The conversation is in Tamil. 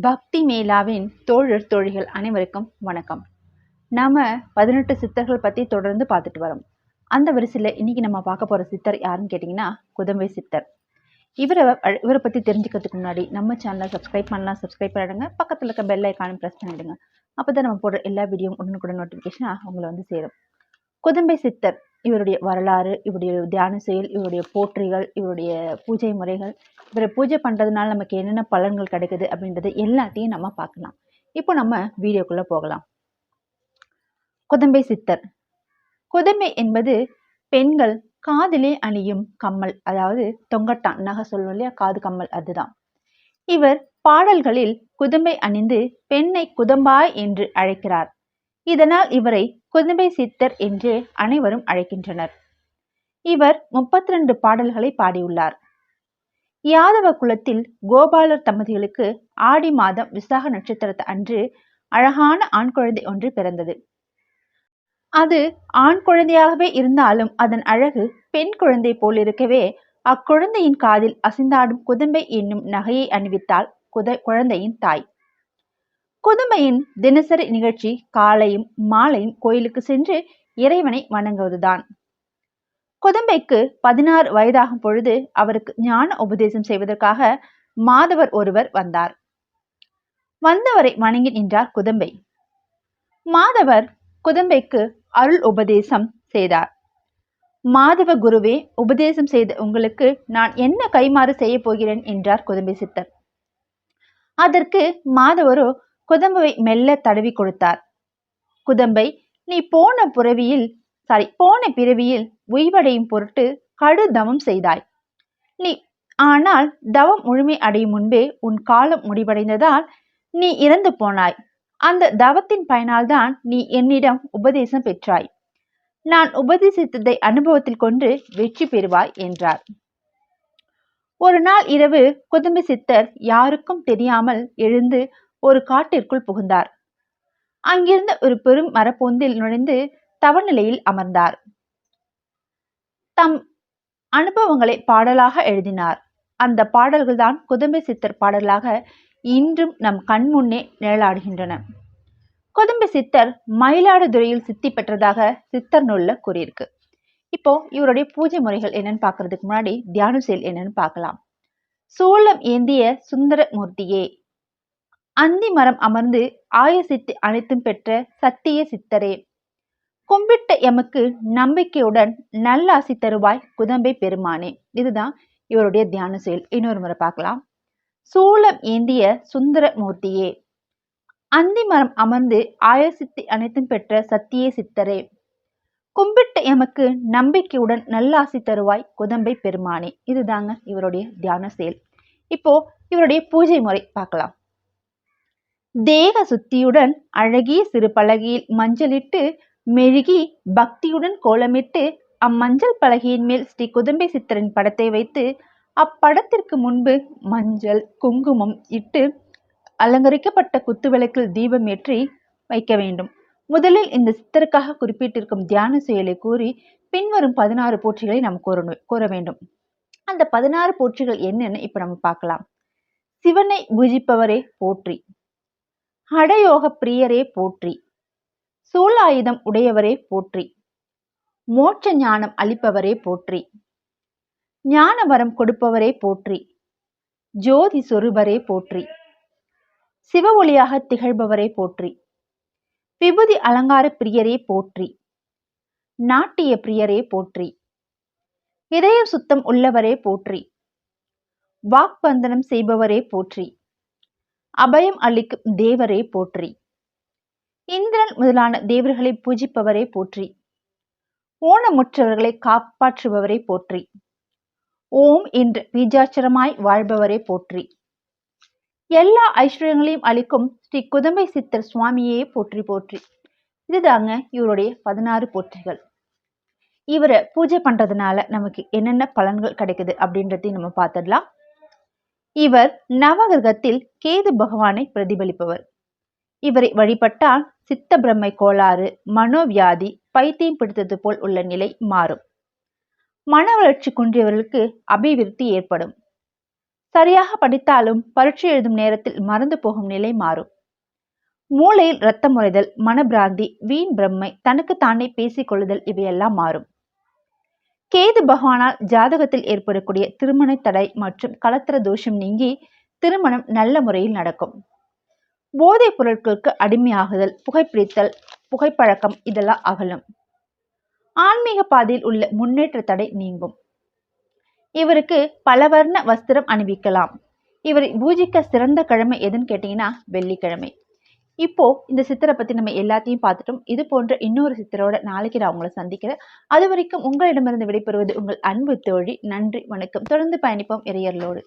பக்தி மேலாவின் தோழர் தோழிகள் அனைவருக்கும் வணக்கம். நாம பதினெட்டு சித்தர்கள் பத்தி தொடர்ந்து பார்த்துட்டு வரோம். அந்த வரிசையில் இன்னைக்கு நம்ம பார்க்க போற சித்தர் யாருன்னு கேட்டிங்கன்னா குதம்பை சித்தர். இவரை இவரை பத்தி தெரிஞ்சுக்கிறதுக்கு முன்னாடி நம்ம சேனலை சப்ஸ்கிரைப் பண்ணலாம் சப்ஸ்கிரைப் பண்ணிடுங்க. பக்கத்தில் இருக்க பெல் ஐக்கானும் ப்ரெஸ் பண்ணிடுங்க. அப்போதான் நம்ம போடுற எல்லா வீடியோ உடனுக்குடன் நோட்டிஃபிகேஷனாக உங்களை வந்து சேரும். குதம்பை சித்தர் இவருடைய வரலாறு இவருடைய தியான செயல் இவருடைய போற்றிகள் இவருடைய பூஜை முறைகள் இவரை பூஜை பண்ணுறதுனால நமக்கு என்னென்ன பலன்கள் கிடைக்குது அப்படின்றது எல்லாத்தையும் நம்ம பார்க்கலாம். இப்போ நம்ம வீடியோக்குள்ளே போகலாம். குதம்பை சித்தர். குதம்பை என்பது பெண்கள் காதிலே அணியும் கம்மல் அதாவது தொங்கட்டான் நகை சொல்லுவோம் இல்லையா? காது கம்மல் அதுதான். இவர் பாடல்களில் குதம்பை அணிந்து பெண்ணை குதம்பாய் என்று அழைக்கிறார். இதனால் இவரை குதும்பை சித்தர் என்று அனைவரும் அழைக்கின்றனர். இவர் 32 பாடல்களை பாடியுள்ளார். யாதவ குலத்தில் கோபாலர் தம்பதிகளுக்கு ஆடி மாதம் விசாக நட்சத்திரத்து அன்று அழகான ஆண் குழந்தை ஒன்று பிறந்தது. அது ஆண் குழந்தையாகவே இருந்தாலும் அதன் அழகு பெண் குழந்தை போலிருக்கவே அக்குழந்தையின் காதில் அசிந்தாடும் குதம்பை என்னும் நகையை அணிவித்தாள் குத குழந்தையின் தாய். கொதுமையின் தினசரி நிகழ்ச்சி காலையும் மாலையும் கோயிலுக்கு சென்று இறைவனை வணங்குவதுதான். குதம்பைக்கு பதினாறு வயதாகும் பொழுது அவருக்கு ஞான உபதேசம் செய்வதற்காக மாதவர் ஒருவர் வந்தார். வந்தவரை வணங்கி நின்றார் குதம்பை. மாதவர் குதம்பைக்கு அருள் உபதேசம் செய்தார். மாதவ குருவே உபதேசம் செய்த உங்களுக்கு நான் என்ன கைமாறு செய்ய போகிறேன் என்றார் குதம்பை சித்தர். அதற்கு மாதவரோ குதம்பை மெல்ல தடவி கொடுத்தார். குதம்பை நீ போன புறவியில் சாரி போன பிறவியில் உய்வடையும் பொருட்டு கடு தவம் செய்தாய். நீ ஆனால் தவம் முழுமை அடையும் முன்பே உன் காலம் முடிவடைந்ததால் நீ இறந்து போனாய். அந்த தவத்தின் பயனால்தான் நீ என்னிடம் உபதேசம் பெற்றாய். நான் உபதேசித்ததை அனுபவத்தில் கொண்டு வெற்றி பெறுவாய் என்றார். ஒரு நாள் இரவு குதும்பி சித்தர் யாருக்கும் தெரியாமல் எழுந்து ஒரு காட்டிற்குள் புகுந்தார். அங்கிருந்த ஒரு பெரும் மரப்பொந்தில் நுழைந்து தவநிலையில் அமர்ந்தார். தம் அனுபவங்களை பாடலாக எழுதினார். அந்த பாடல்கள்தான் குதம்பை சித்தர் பாடலாக இன்றும் நம் கண் முன்னே நிழலாடுகின்றன. குதும்பை சித்தர் மயிலாடுதுறையில் சித்தி பெற்றதாக சித்தர் நூல்ல கூறியிருக்கு. இப்போ இவருடைய பூஜை முறைகள் என்னன்னு பார்க்கறதுக்கு முன்னாடி தியான செயல் என்னன்னு பார்க்கலாம். சோளம் ஏந்திய சுந்தர மூர்த்தியே அந்தி மரம் அமர்ந்து ஆயசித்து அனைத்தும் பெற்ற சத்திய சித்தரே. கும்பிட்ட எமக்கு நம்பிக்கையுடன் நல்ல ஆசி தருவாய் குதம்பை பெருமானே. இதுதான் இவருடைய தியான செயல். இன்னொரு முறை பார்க்கலாம். சூளம் ஏந்திய சுந்தர மூர்த்தியே. அந்தி மரம் அமர்ந்து ஆயசித்தி அனைத்தும் பெற்ற சத்திய சித்தரே. கும்பிட்ட எமக்கு நம்பிக்கையுடன் நல்லாசி தருவாய் குதம்பை பெருமானே. இதுதாங்க இவருடைய தியான செயல். இப்போ இவருடைய பூஜை முறை பார்க்கலாம். தேக சுத்தியுடன் அழகிய சிறு பலகையில் மஞ்சளிட்டு மெழுகி பக்தியுடன் கோலமிட்டு அம்மஞ்சள் பலகையின் மேல் ஸ்ரீ குதம்பை சித்தரின் படத்தை வைத்து அப்படத்திற்கு முன்பு மஞ்சள் குங்குமம் இட்டு அலங்கரிக்கப்பட்ட குத்துவிளக்கில் தீபம் ஏற்றி வைக்க வேண்டும். முதலில் இந்த சித்தருக்காக குறிப்பிட்டிருக்கும் தியான செயலை கூறி பின்வரும் பதினாறு போற்றிகளை நாம் கூறணும் கூற வேண்டும். அந்த பதினாறு போற்றிகள் என்னன்னு இப்ப நம்ம பார்க்கலாம். சிவனை பூஜிப்பவரே போற்றி. ஹடயோக பிரியரே போற்றி. சூலாயுதம் உடையவரே போற்றி. மோட்ச ஞானம் அளிப்பவரே போற்றி. ஞான வரம் கொடுப்பவரே போற்றி. ஜோதி சொருபரே போற்றி. சிவ ஒளியாக திகழ்பவரே போற்றி. விபூதி அலங்கார பிரியரே போற்றி. நாட்டிய பிரியரே போற்றி. இதய சுத்தம் உள்ளவரே போற்றி. வாக்பந்தனம் செய்பவரே போற்றி. அபயம் அளிக்கும் தேவரே போற்றி. இந்திரன் முதலான தேவர்களை பூஜிப்பவரே போற்றி. ஊனமுற்றவர்களை காப்பாற்றுபவரே போற்றி. ஓம் என்ற பீஜாட்சரமாய் வாழ்பவரே போற்றி. எல்லா ஐஸ்வர்யங்களையும் அளிக்கும் ஸ்ரீ குதம்பை சித்தர் சுவாமியே போற்றி போற்றி. இதுதாங்க இவருடைய பதினாறு போற்றிகள். இவரை பூஜை பண்றதுனால நமக்கு என்னென்ன பலன்கள் கிடைக்குது அப்படின்றதையும் நம்ம பார்த்துடலாம். இவர் நவகிரகத்தில் கேது பகவானை பிரதிபலிப்பவர். இவரை வழிபட்டால் சித்த பிரம்மை கோளாறு மனோவியாதி பைத்தியம் பிடித்தது போல் உள்ள நிலை மாறும். மன வளர்ச்சி குன்றியவர்களுக்கு அபிவிருத்தி ஏற்படும். சரியாக படித்தாலும் பரீட்சை எழுதும் நேரத்தில் மறந்து போகும் நிலை மாறும். மூளையில் இரத்தம் முறைதல் மனப்பிராந்தி வீண் பிரம்மை தனக்கு தானே பேசிக் கொள்ளுதல் இவையெல்லாம் மாறும். கேது பகவானால் ஜாதகத்தில் ஏற்படக்கூடிய திருமண தடை மற்றும் கலத்திர தோஷம் நீங்கி திருமணம் நல்ல முறையில் நடக்கும். போதைப் பொருட்களுக்கு அடிமையாகுதல் புகைப்பிடித்தல் புகைப்பழக்கம் இதெல்லாம் அகலும். ஆன்மீக பாதையில் உள்ள முன்னேற்ற தடை நீங்கும். இவருக்கு பலவர்ண வஸ்திரம் அணிவிக்கலாம். இவரை பூஜிக்க சிறந்த கிழமை எதுன்னு கேட்டீங்கன்னா வெள்ளிக்கிழமை. இப்போ இந்த சித்தரை பத்தி நம்ம எல்லாத்தையும் பார்த்துட்டோம். இது போன்ற இன்னொரு சித்தரோட நாளைக்கு நான் உங்களை சந்திக்கிறேன். அது வரைக்கும் உங்களிடமிருந்து விடைபெறுவது உங்கள் அன்பு தோழி. நன்றி வணக்கம். தொடர்ந்து பயணிப்போம் இறையர்களோடு.